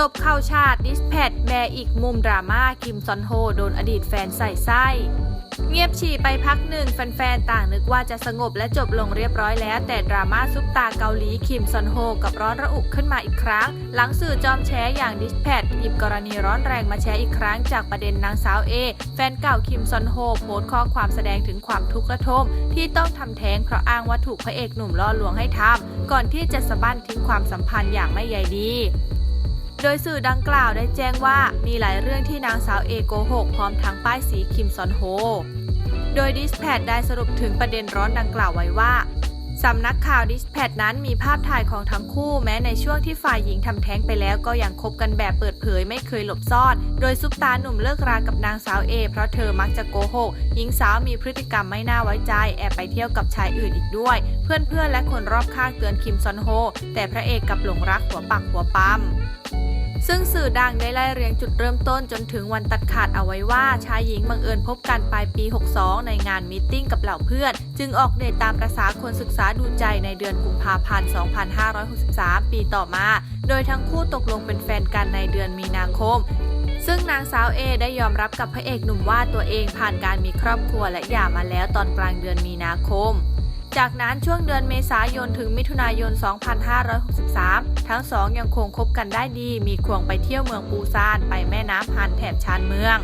ตบเข้าชาติดิสแพดแบอีกมุมดราม่าคิมซอนโฮโดนอดีตแฟนใส่ไส้ เงียบฉี่ไปพักหนึ่งแฟนๆ ต่างนึกว่าจะสงบและจบลงเรียบร้อยแล้ว แต่ดราม่าซุปตาเกาหลีคิมซอนโฮกับร้อนระอุขึ้นมาอีกครั้ง หลังสื่อจอมแชอย่างดิสแพดหยิบกรณีร้อนแรงมาแชร์อีกครั้งจากประเด็นนางสาวเอแฟนเก่าคิมซอนโฮโพสต์ข้อความแสดงถึงความทุกข์ระทม ที่ต้องทำแท้งเพราะอ้างว่าถูกพระเอกหนุ่มล่อลวงให้ทำก่อนที่จะสะบั้นทิ้งความสัมพันธ์อย่างไม่ใยดี โดยสื่อดังกล่าวได้แจ้งว่ามีหลายเรื่องที่นางสาวเอโกหกพร้อมทั้งป้ายสีคิมซอนโฮ โดยดิสแพดได้สรุปถึงประเด็นร้อนดังกล่าวไว้ว่าสำนักข่าวดิสแพดนั้นมีภาพถ่ายของทั้งคู่แม้ในช่วงที่ฝ่ายหญิงทำแท้งไปแล้วก็ยังคบกันแบบเปิดเผยไม่เคยหลบซ่อน โดยซุปตาหนุ่มเลิกรากับนางสาวเอเพราะเธอมักจะโกหกหญิงสาวมีพฤติกรรมไม่น่าไว้ใจ แอบไปเที่ยวกับชายอื่นอีกด้วย เพื่อนๆและคนรอบข้างเตือนคิมซอนโฮ แต่พระเอกกลับหลงรักหัวปักหัวปั๊ม ซึ่งสื่อดังได้ไล่เรียงจุดเริ่มต้นจนถึงวันตัดขาดเอาไว้ว่าชายหญิงบังเอิญพบกันปลายปี 62 ในงานมิ팅กับเหล่าเพื่อน จึงออกเดทตามประษาคนศึกษาดูใจในเดือนกุมภาพันธ์ 2563 ปีต่อมา โดยทั้งคู่ตกลงเป็นแฟนกันในเดือนมีนาคมซึ่งนางสาวเอได้ยอมรับกับพระเอกหนุ่มว่าตัวเองผ่านการมีครอบครัวและหย่ามาแล้วตอนกลางเดือนมีนาคม จากนั้นช่วงเดือนเมษายนถึงมิถุนายน 2563 ทั้งสองยังคงคบกันได้ดี มีควงไปเที่ยวเมืองปูซานไปแม่น้ำฮันแถบชานเมือง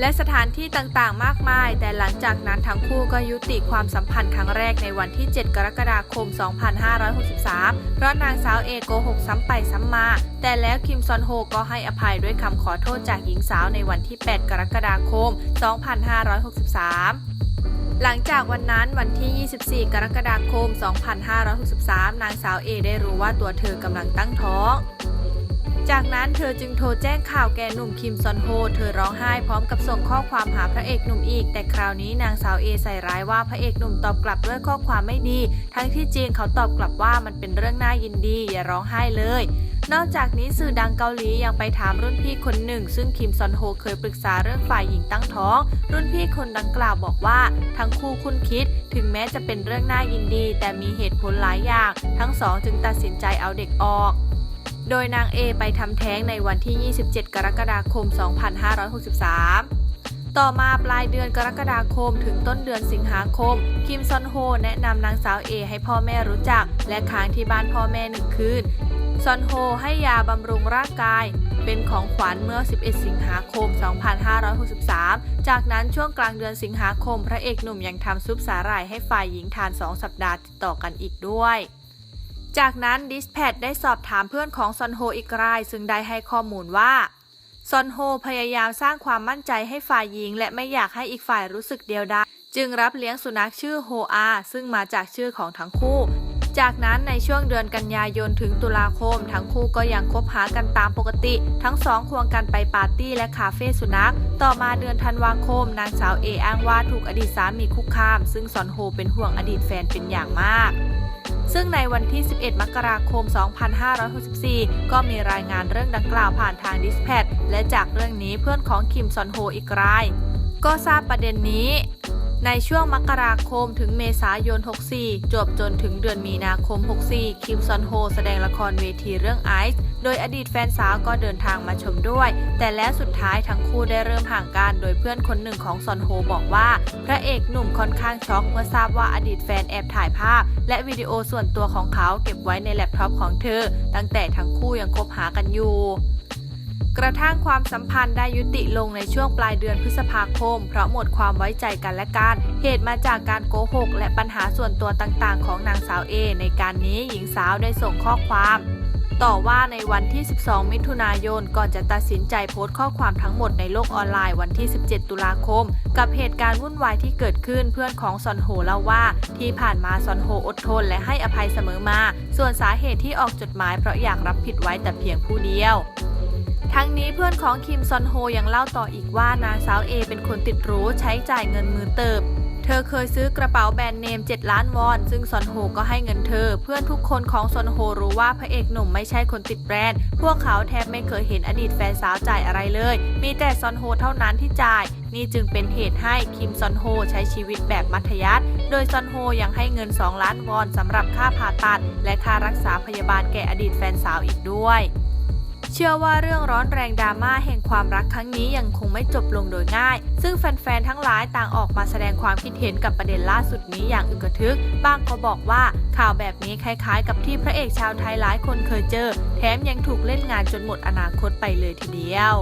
และสถานที่ต่างๆ มากมาย แต่หลังจากนั้นทั้งคู่ก็ยุติความสัมพันธ์ครั้งแรกในวันที่ 7 กรกฎาคม 2563 เพราะนางสาวเอโกหกซ้ำไปซ้ำมา แต่แล้วคิมซอนโฮก็ให้อภัยด้วยคำขอโทษจากหญิงสาวในวันที่ 8 กรกฎาคม 2563 หลังจากวันนั้นวันที่ 24 กรกฎาคม 2563 นางสาวเอได้รู้ว่าตัวเธอกำลังตั้งท้อง จากนั้นเธอจึงโทรแจ้งข่าวแก่หนุ่มคิมซอนโฮ เธอร้องไห้พร้อมกับส่งข้อความหาพระเอกหนุ่มอีก แต่คราวนี้นางสาวเอใส่ร้ายว่าพระเอกหนุ่มตอบกลับด้วยข้อความไม่ดี ทั้งที่จริงเขาตอบกลับว่ามันเป็นเรื่องน่ายินดีอย่าร้องไห้เลย นอกจากนี้สื่อดังเกาหลียังไปถามรุ่นพี่คนหนึ่ง ซึ่งคิมซอนโฮเคยปรึกษาเรื่องฝ่ายหญิงตั้งท้อง รุ่นพี่คนดังกล่าวบอกว่า ทั้งคู่คุ้นคิด ถึงแม้จะเป็นเรื่องน่ายินดี แต่มีเหตุผลหลายอย่าง ทั้งสองจึงตัดสินใจเอาเด็กออกโดยนางเอไปทำแท้งในวันที่ 27 กรกฎาคม 2563ต่อมาปลายเดือนกรกฎาคมถึงต้นเดือนสิงหาคม คิมซอนโฮแนะนำนางสาวเอให้พ่อแม่รู้จัก และค้างที่บ้านพ่อแม่หนึ่งคืน ซอนโฮให้ยาบำรุงร่างกาย เป็นของขวัญเมื่อ 11 สิงหาคม 2563 จากนั้นช่วงกลางเดือนสิงหาคม พระเอกหนุ่มยังทำซุปสาหร่ายให้ฝ่ายหญิงทาน 2 สัปดาห์ติดต่อกันอีกด้วยจากนั้นดิสแพดได้สอบถามเพื่อนของซอนโฮอีกราย ซึ่งได้ให้ข้อมูลว่าซอนโฮพยายามสร้างความมั่นใจให้ฝ่ายหญิง และไม่อยากให้อีกฝ่ายรู้สึกเดียวดายจึงรับเลี้ยงสุนัขชื่อโฮอาซึ่งมาจากชื่อของทั้งคู่ จากนั้นในช่วงเดือนกันยายนถึงตุลาคม ทั้งคู่ก็ยังคบหากันตามปกติ ทั้งสองควงกันไปปาร์ตี้และคาเฟ่สุนัข ต่อมาเดือนธันวาคม นางสาวเออ้างว่าถูกอดีตสามีคุกคาม ซึ่งซอนโฮเป็นห่วงอดีตแฟนเป็นอย่างมากซึ่งในวันที่ 11 มกราคม 2564 ก็มีรายงานเรื่องดังกล่าวผ่านทางดิสแพดและจากเรื่องนี้เพื่อนของคิมซอนโฮอีกราย ก็ทราบประเด็นนี้ ในช่วงมกราคมถึงเมษายน 64 จบจนถึงเดือนมีนาคม 64 คิมซอนโฮแสดงละครเวทีเรื่องไอซ์โดยอดีตแฟนสาวก็เดินทางมาชมด้วย แต่แล้วสุดท้ายทั้งคู่ได้เริ่มห่างกันโดยเพื่อนคนหนึ่งของซอนโฮบอกว่า พระเอกหนุ่มค่อนข้างช็อกเมื่อทราบว่าอดีตแฟนแอบถ่ายภาพ และวิดีโอส่วนตัวของเขาเก็บไว้ในแล็ปท็อปของเธอ ตั้งแต่ทั้งคู่ยังคบหากันอยู่ กระทั่งความสัมพันธ์ได้ยุติลงในช่วงปลายเดือนพฤษภาคม เพราะหมดความไว้ใจกันและกัน เหตุมาจากการโกหก และปัญหาส่วนตัวต่างๆ ของนางสาวเอ ในการนี้หญิงสาวได้ส่งข้อความต่อว่าในวันที่ 12 มิถุนายน ก่อนจะตัดสินใจโพสต์ข้อความทั้งหมดในโลกออนไลน์วันที่ 17 ตุลาคม กับเหตุการณ์วุ่นวายที่เกิดขึ้นเพื่อนของซอนโฮเล่าว่า ที่ผ่านมาซอนโฮอดทนและให้อภัยเสมอมา ส่วนสาเหตุที่ออกจดหมายเพราะอยากรับผิดไว้แต่เพียงผู้เดียว ทั้งนี้เพื่อนของคิมซอนโฮยังเล่าต่ออีกว่านางสาวเอเป็นคนติดรู้ใช้จ่ายเงินมือเติบ เธอเคยซื้อกระเป๋าแบรนด์เนม 7 ล้านวอน ซึ่งซอนโฮก็ให้เงินเธอ เพื่อนทุกคนของซอนโฮรู้ว่าพระเอกหนุ่มไม่ใช่คนติดแบรนด์ พวกเขาแทบไม่เคยเห็นอดีตแฟนสาวจ่ายอะไรเลย มีแต่ซอนโฮเท่านั้นที่จ่ายนี่จึงเป็นเหตุให้คิมซอนโฮใช้ชีวิตแบบมัธยัสถ์ โดยซอนโฮยังให้เงิน 2 ล้านวอนสำหรับค่าผ่าตัด และค่ารักษาพยาบาลแก่อดีตแฟนสาวอีกด้วย เชื่อว่าเรื่องร้อนแรงดราม่าแห่งความรักครั้งนี้ยังคงไม่จบลงโดยง่าย ซึ่งแฟนๆ ทั้งหลายต่างออกมาแสดงความคิดเห็นกับประเด็นล่าสุดนี้อย่างอึกทึก บ้างก็บอกว่าข่าวแบบนี้คล้ายๆ กับที่พระเอกชาวไทยหลายคนเคยเจอ แถมยังถูกเล่นงานจนหมดอนาคตไปเลยทีเดียว